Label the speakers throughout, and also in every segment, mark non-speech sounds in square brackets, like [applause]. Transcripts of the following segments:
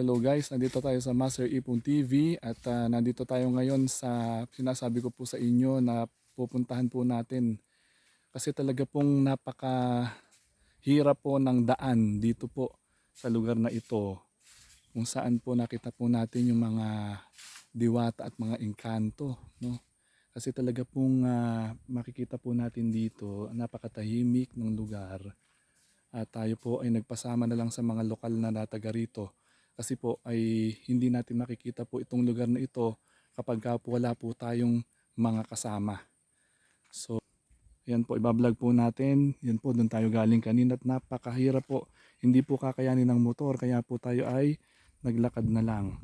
Speaker 1: Hello, guys. Nandito tayo sa Master Ipon TV at ah, nandito tayo ngayon sa sinasabi ko po sa inyo na pupuntahan po natin. Kasi talaga pong napaka hirap po ng daan dito po sa lugar na ito. Kung saan po nakita po natin yung mga diwata at mga engkanto. No? Kasi talaga pong ah, makikita po natin dito, napakatahimik ng lugar. At tayo po ay nagpasama na lang sa mga lokal na nataga rito kasi po ay hindi natin makikita po itong lugar na ito kapag ka po wala po tayong mga kasama. So, yan po, ibablog po natin. Yan po, doon tayo galing kanina at napakahirap po. Hindi po kakayanin ng motor kaya po tayo ay naglakad na lang.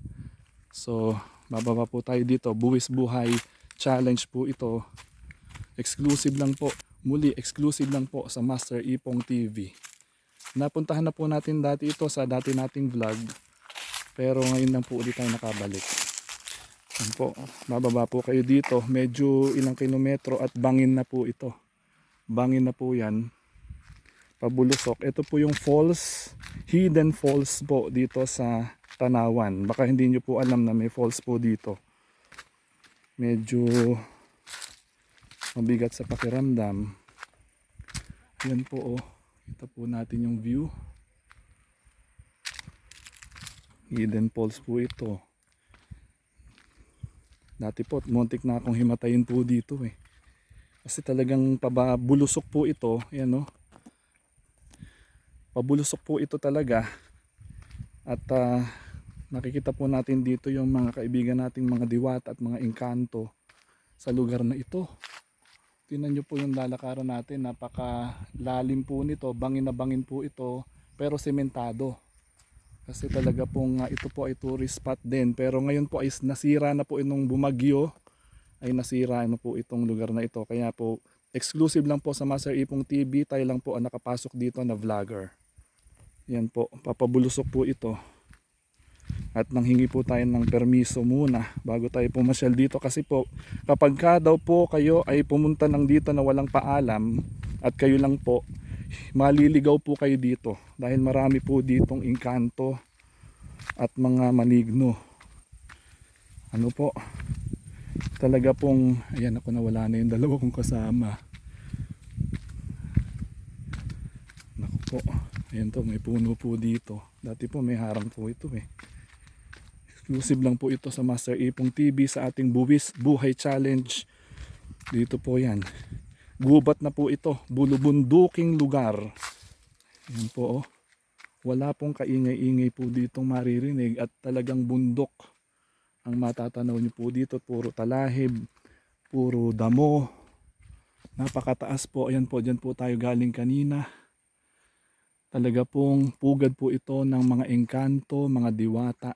Speaker 1: So, bababa po tayo dito. Buwis Buhay Challenge po ito. Exclusive lang po. Muli, exclusive lang po sa Master Ipong TV. Napuntahan na po natin dati ito sa dati nating vlog. Pero ngayon lang po ulit tayo nakabalik. Yan po, bababa po kayo dito. Medyo ilang kilometro at bangin na po ito. Bangin na po yan. Pabulusok. Ito po yung falls, hidden falls po dito sa Tanawan. Baka hindi nyo po alam na may falls po dito. Medyo mabigat sa pakiramdam. Yan po oh. Kita po natin yung view. Hidden Falls po ito. Dati po, muntik na akong himatayin po dito eh. Kasi talagang pababulusok po ito. Ayan o. Pabulusok po ito talaga. At ah, nakikita po natin dito yung mga kaibigan nating mga diwata at mga engkanto sa lugar na ito. Tingnan nyo po yung lalakaran natin. Napaka lalim po nito. Bangin na bangin po ito. Pero sementado. Kasi talaga pong ah, ito po ay tourist spot din. Pero ngayon po ay nasira na po inong bumagyo. Ay nasira na po itong lugar na ito. Kaya po exclusive lang po sa Master Ipong TV. Tayo lang po ang nakapasok dito na vlogger. Yan po. Papabulusok po ito. At nanghingi po tayo ng permiso muna bago tayo pumasyal dito. Kasi po kapag ka daw po kayo ay pumunta ng dito na walang paalam at kayo lang po maliligaw po kayo dito dahil marami po ditong engkanto at mga maligno. Ano po? Talaga pong ayan ako nawala na yung dalawa kong kasama. Naku po ayan to may puno po dito. Dati po may harang po ito eh. Exclusive lang po ito sa Master Ipong TV sa ating Buwis Buhay Challenge. Dito po yan gubat na po ito. Bulubunduking lugar. Yan po oh. Wala pong kaingay-ingay po ditong maririnig at talagang bundok ang matatanaw niyo po dito. Puro talahib puro damo. Napakataas po. Ayan po dyan po tayo galing kanina. Talaga pong pugad po ito ng mga engkanto mga diwata.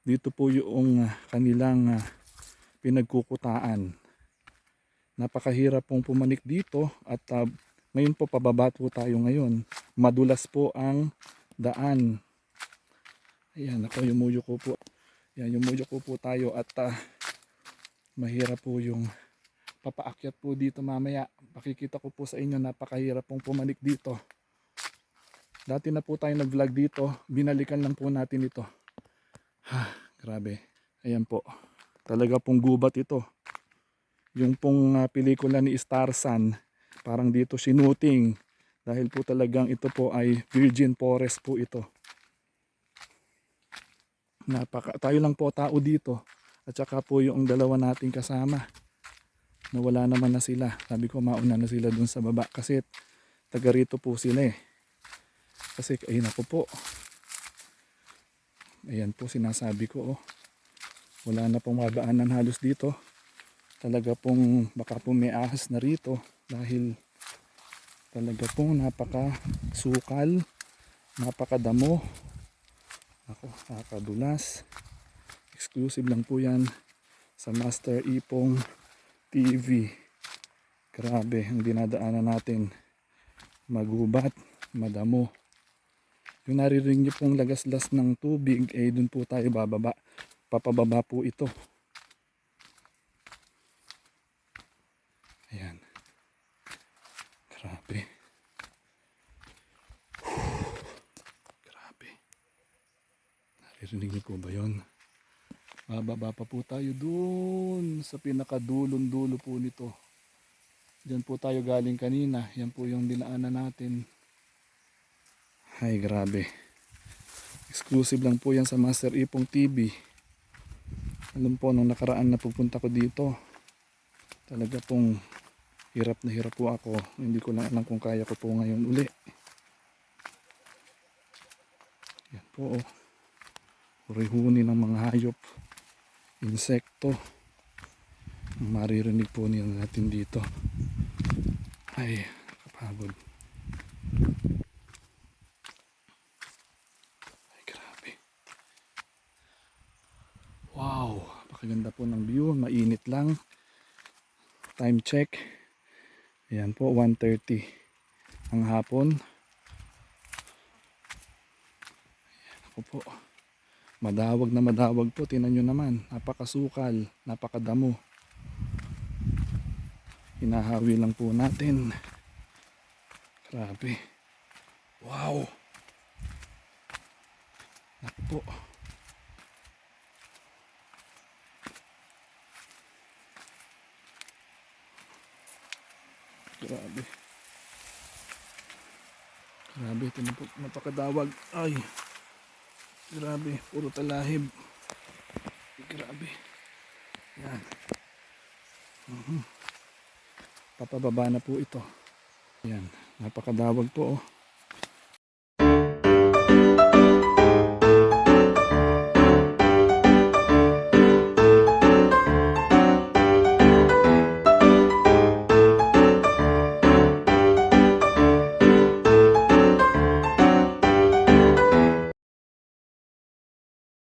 Speaker 1: Dito po yung kanilang ah, pinagkukutaan napakahirap pong pumanik dito at ah, ngayon po pababa po tayo ngayon. Madulas po ang daan. Ayan ako yumuyo ko po. Yan yumuyo ko po tayo at ah, mahirap po yung papaakyat po dito mamaya. Pakikita ko po sa inyo napakahirap pong pumanik dito. Dati na po tayo nag vlog dito. Binalikan lang po natin ito. Ha [sighs] grabe. Ayan po. Talaga pong gubat ito yung pong ah, pelikula ni Starsan parang dito sinuting. Dahil po talagang ito po ay virgin forest po ito. Napaka tayo lang po tao dito. At saka po yung dalawa nating kasama. Na wala naman na sila. Sabi ko mauna na sila dun sa baba. Kasi taga rito po sila eh. Kasi ayun ako po ayan po sinasabi ko oh. Wala na pong madaanan halos dito talaga pong baka po may ahas na rito dahil talaga pong napaka sukal napakadamo. Ako nakakadulas. Exclusive lang po yan sa Master Ipong TV grabe ang dinadaanan natin. Magubat madamo. Yung naririnig niyo pong lagaslas ng tubig eh dun po tayo bababa. Papababa po ito Ayan. Grabe. Narinig niyo po ba yun? Bababa pa po tayo dun sa pinakadulon dulo po nito. Diyan po tayo galing kanina. Yan po yung dinaanan natin. Ay, grabe. Exclusive lang po yan sa Master Ipong TV. Alam po, nung nakaraan na pupunta ko dito, talaga pong hirap na hirap po ako. Hindi ko lang alam kung kaya ko po ngayon uli. Yan po, oh. Urihuni ng mga hayop, insekto. Maririnig po nila natin dito. Ay, kapagod. Ay, grabe. Wow, pakaganda po ng view. Mainit lang. Time check. Ayan po, 1.30 ang hapon. Ayan ako po. Madawag na madawag po. Tinan nyo naman. Napakasukal. Napakadamo. Hinahawi lang po natin. Grabe. Wow. Naku po. Grabe. Grabe, po, napakadawag. Ay. Grabe, puro talahib. Grabe. Yan. Mhm. Papababa na po ito. Yan, napakadawag po oh.